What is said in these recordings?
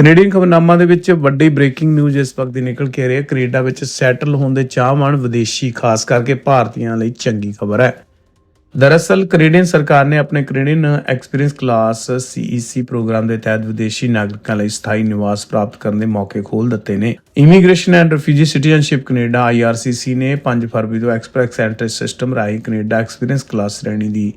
Canadian ਖਬਰਨਾਮਾ ਦੇ ਵਿੱਚ ਵੱਡੀ ਬ੍ਰੇਕਿੰਗ ਨਿਊਜ਼ ਇਸ ਵਕਤ ਦੀ ਨਿਕਲ ਕੇ ਆ ਰਹੀ ਹੈ। ਕੈਨੇਡਾ ਵਿੱਚ ਸੈਟਲ ਹੋਣ ਦੇ ਚਾਹਵਾਨ ਵਿਦੇਸ਼ੀ, ਖਾਸ ਕਰਕੇ ਭਾਰਤੀਆਂ ਲਈ ਚੰਗੀ ਖਬਰ ਹੈ। ਦਰਅਸਲ, ਕੈਨੇਡੀਅਨ ਸਰਕਾਰ ਨੇ ਆਪਣੇ Canadian experience class CEC program ਦੇ ਤਹਿਤ ਵਿਦੇਸ਼ੀ ਨਾਗਰਿਕਾਂ ਲਈ ਸਥਾਈ ਨਿਵਾਸ ਪ੍ਰਾਪਤ ਕਰਨ ਦੇ ਮੌਕੇ ਖੋਲ ਦਿੱਤੇ ਨੇ। Immigration and refugee citizenship Canada IRCC ਨੇ 5 ਫਰਵਰੀ ਤੋਂ ਐਕਸਪ੍ਰੈਸ ਐਂਟਰੀ ਸਿਸਟਮ ਰਾਹੀਂ ਕੈਨੇਡਾ ਐਕਸਪੀਰੀਅੰਸ ਕਲਾਸ ਸ਼੍ਰੇਣੀ ਦੀ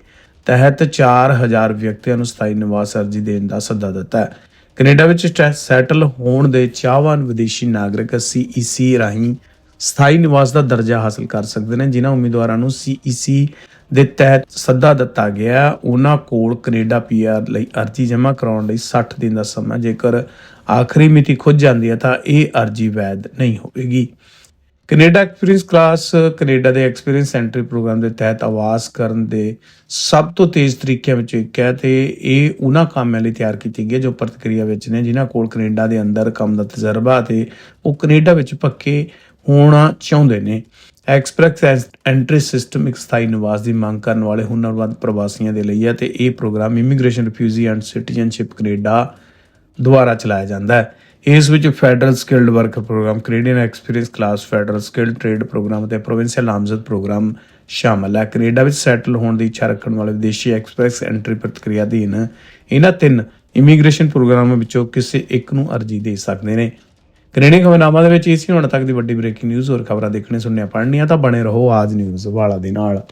ਤਹਿਤ 4000 ਵਿਅਕਤੀਆਂ ਨੂੰ ਸਥਾਈ ਨਿਵਾਸ ਅਰਜ਼ੀ ਦੇਣ ਦਾ ਸੱਦਾ ਦਿੱਤਾ ਹੈ। ਕੈਨੇਡਾ ਵਿੱਚ ਸੈਟਲ ਹੋਣ ਦੇ ਚਾਹਵਾਨ ਵਿਦੇਸ਼ੀ ਨਾਗਰਿਕ CEC ਰਾਹੀਂ ਸਥਾਈ ਨਿਵਾਸ ਦਾ ਦਰਜਾ ਹਾਸਲ ਕਰ ਸਕਦੇ ਨੇ, ਜਿਨ੍ਹਾਂ ਉਮੀਦਵਾਰਾਂ ਨੂੰ CEC ਦੇ ਤਹਿਤ ਸੱਦਾ ਦਿੱਤਾ ਗਿਆ ਉਹਨਾਂ ਕੋਲ ਕੈਨੇਡਾ PR ਲਈ ਅਰਜ਼ੀ ਜਮ੍ਹਾਂ ਕਰਾਉਣ ਲਈ 60 ਦਿਨ ਦਾ ਸਮਾਂ ਜੇਕਰ ਆਖਰੀ ਮਿਤੀ ਖੁੱਝ ਜਾਂਦੀ ਹੈ ਤਾਂ ਇਹ ਅਰਜ਼ੀ ਵੈਧ ਨਹੀਂ ਹੋਵੇਗੀ। ਕੈਨੇਡਾ ਐਕਸਪੀਰੀਅੰਸ ਕਲਾਸ, ਕੈਨੇਡਾ ਦੇ ਐਕਸਪੀਰੀਅੰਸ ਐਂਟਰੀ ਪ੍ਰੋਗਰਾਮ ਦੇ ਤਹਿਤ ਆਵਾਜ਼ ਕਰਨ ਦੇ ਸਭ ਤੋਂ ਤੇਜ਼ ਤਰੀਕਿਆਂ ਵਿੱਚੋਂ ਇੱਕ ਹੈ ਤੇ ਇਹ ਉਹਨਾਂ ਕਾਮਿਆਂ ਲਈ ਤਿਆਰ ਕੀਤੀ ਗਈ ਹੈ ਜੋ ਪ੍ਰਤੀਕਿਰਿਆ ਵਿੱਚ ਨੇ, ਜਿਨ੍ਹਾਂ ਕੋਲ ਕੈਨੇਡਾ ਦੇ ਅੰਦਰ ਕੰਮ ਦਾ ਤਜਰਬਾ ਤੇ ਉਹ ਕੈਨੇਡਾ ਵਿੱਚ ਪੱਕੇ ਹੋਣਾ ਚਾਹੁੰਦੇ ਨੇ। ਐਕਸਪ੍ਰੈਸ ਐਂਟਰੀ ਸਿਸਟਮ ਇੱਕ ਸਥਾਈ ਨਿਵਾਸ ਦੀ ਮੰਗ ਕਰਨ ਵਾਲੇ ਹੁਨਰਵੰਦ ਪ੍ਰਵਾਸੀਆਂ ਦੇ ਲਈ ਹੈ ਤੇ ਇਹ program immigration, refugee and citizenship Canada ਦੁਆਰਾ ਚਲਾਇਆ ਜਾਂਦਾ ਹੈ। ਇਸ ਵਿੱਚ federal skilled worker program Canadian experience class federal skilled trade program ਅਤੇ ਪ੍ਰੋਵਿੰਸ਼ੀਅਲ ਨਾਮਜ਼ਦ ਪ੍ਰੋਗਰਾਮ ਸ਼ਾਮਲ ਹੈ। ਕੈਨੇਡਾ ਵਿੱਚ ਸੈਟਲ ਹੋਣ ਦੀ ਇੱਛਾ ਰੱਖਣ ਵਾਲੇ ਵਿਦੇਸ਼ੀ ਐਕਸਪ੍ਰੈਸ ਐਂਟਰੀ ਪ੍ਰਕਿਰਿਆ ਅਧੀਨ ਇਹਨਾਂ ਤਿੰਨ ਇਮੀਗ੍ਰੇਸ਼ਨ ਪ੍ਰੋਗਰਾਮਾਂ ਵਿੱਚੋਂ ਕਿਸੇ ਇੱਕ ਨੂੰ ਅਰਜ਼ੀ ਦੇ ਸਕਦੇ ਨੇ। ਕੈਨੇਡੀਅਨ ਖਬਰਨਾਮਾ ਦੇ ਵਿੱਚ ਇਸ ਹੀ ਹੁਣ ਤੱਕ ਦੀ ਵੱਡੀ ਬ੍ਰੇਕਿੰਗ ਨਿਊਜ਼ ਹੋਰ ਖਬਰਾਂ ਦੇਖਣੇ ਸੁਣਨੀਆਂ ਪੜ੍ਹਨੀਆਂ ਤਾਂ ਬਣੇ ਰਹੋ ਆਜ ਨਿਊਜ਼ ਵਾਲਾ ਦੇ ਨਾਲ।